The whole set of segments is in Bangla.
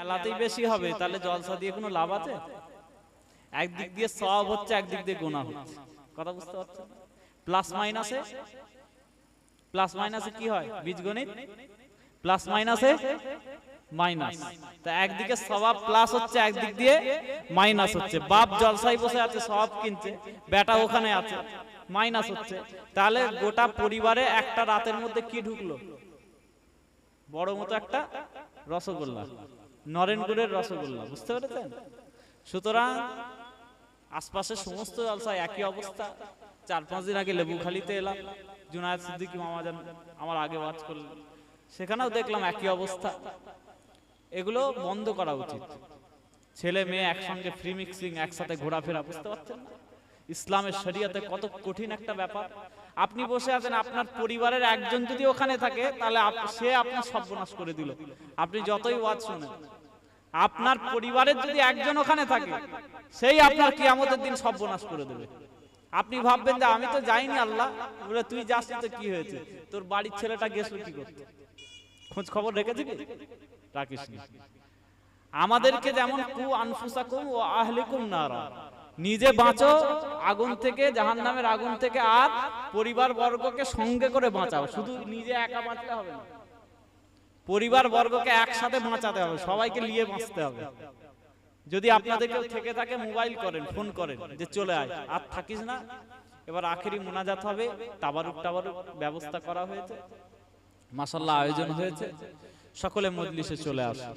মেলাতেই বেশি হবে তাহলে জলসা দিয়ে কোনো লাভ আছে? একদিক দিয়ে সব হচ্ছে একদিক দিয়ে গোনা হচ্ছে। কথা বুঝতে পারছেন? প্লাস মাইনাসে? প্লাস মাইনাসে কি হয়? বীজগণিত? প্লাস মাইনাসে মাইনাস? তা একদিকে সবাব প্লাস হচ্ছে একদিক দিয়ে মাইনাস হচ্ছে। বাপ জলসাই বসে আছে সব কিনছে। বেটা ওখানে আছে। মাইনাস হচ্ছে। তাহলে গোটা পরিবারে একটা রাতের মধ্যে কি ঢুকলো? বড় মতো একটা রসগোল্লা। নরেনগুড়ের রসগোল্লা, বুঝতে পেরেছেন? সুতরাং আশপাশের সমস্ত জলসা একই অবস্থা। চার পাঁচ দিন আগে লেবুখালিতে এলাম, জুনায়দ সিদ্দিকি মামাজান আমার আগে ওয়াচ করলেন। সেখানেও দেখলাম একই অবস্থা। এগুলো বন্ধ করা উচিত। ছেলে মেয়ে একসঙ্গে ফ্রি মিক্সিং একসাথে ঘোরাফেরা, বুঝতে পারছেন? ইসলামের শরিয়াতে কত কঠিন একটা ব্যাপার। আপনি বসে আছেন, আপনার পরিবারের একজন যদি ওখানে থাকে, তাহলে সে আপনার সর্বনাশ করে দিল। আপনি যতই ওয়াজ শোনেন, আপনার পরিবারের যদি একজন ওখানে থাকে, সেই আপনার কিয়ামতের দিন সর্বনাশ করে দেবে। আপনি ভাববেন যে, আমি তো যাইনি, আল্লাহ। বলে, তুই যাস তো কি হয়েছে? তোর বাড়ির ছেলেটা গেছিল কি করতে? খোঁজ খবর রেখেছিলি রাখিস নি। আমাদেরকে যেমন, কু আনফুসাকুম ও আহলিকুম নারা। নিজে বাঁচো, আগুন থেকে, জাহান্নামের আগুন থেকে, আর পরিবার বর্গকে সঙ্গে করে বাঁচাও। শুধু নিজে একা বাঁচলে হবে না। পরিবার বর্গকে একসাথে বাঁচাতে হবে, সবাইকে নিয়ে বাঁচতে হবে। যদি আপনাদের কেউ থেকে থাকে, মোবাইল করেন, ফোন করেন, যে চলে আয়, আর থাকিস না। এবার আখেরি মোনাজাত হবে, তাবারুক টাবারুক ব্যবস্থা করা হয়েছে। মাসাল্লাহ আয়োজন হয়েছে। সকলে মজলিসে চলে আসুন।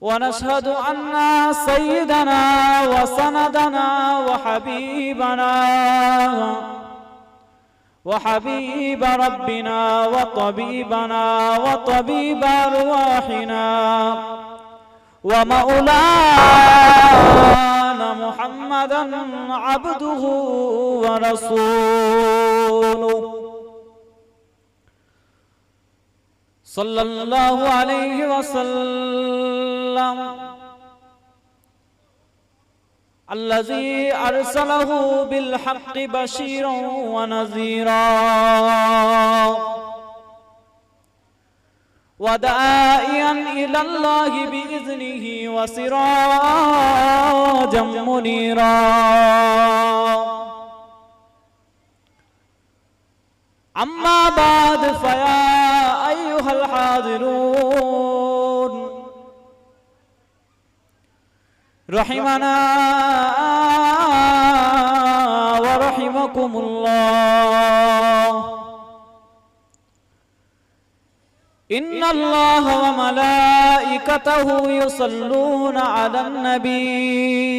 ونشهد أن سيدنا وسندنا وحبيبنا وحبيب ربنا وطبيبنا وطبيب أرواحنا ومولانا محمدا عبده ورسوله صلى الله عليه وسلم الذي أرسله بالحق بشيرا ونذيرا وداعيا إلى الله بإذنه وسراجا منيرا أما بعد فيا رحمنا ورحمكم الله. إن الله وملائكته يصلون على النبي.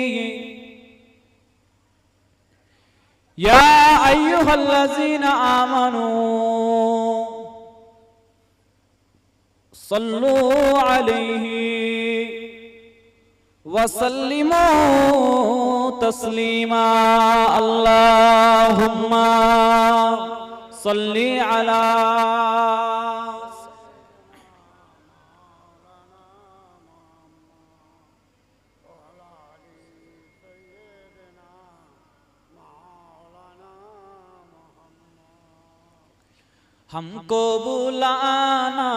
يا أيها الذين آمنوا صلوا عليه وسلموا तस्लीमा اللهم सल्ली على हमको बुलाना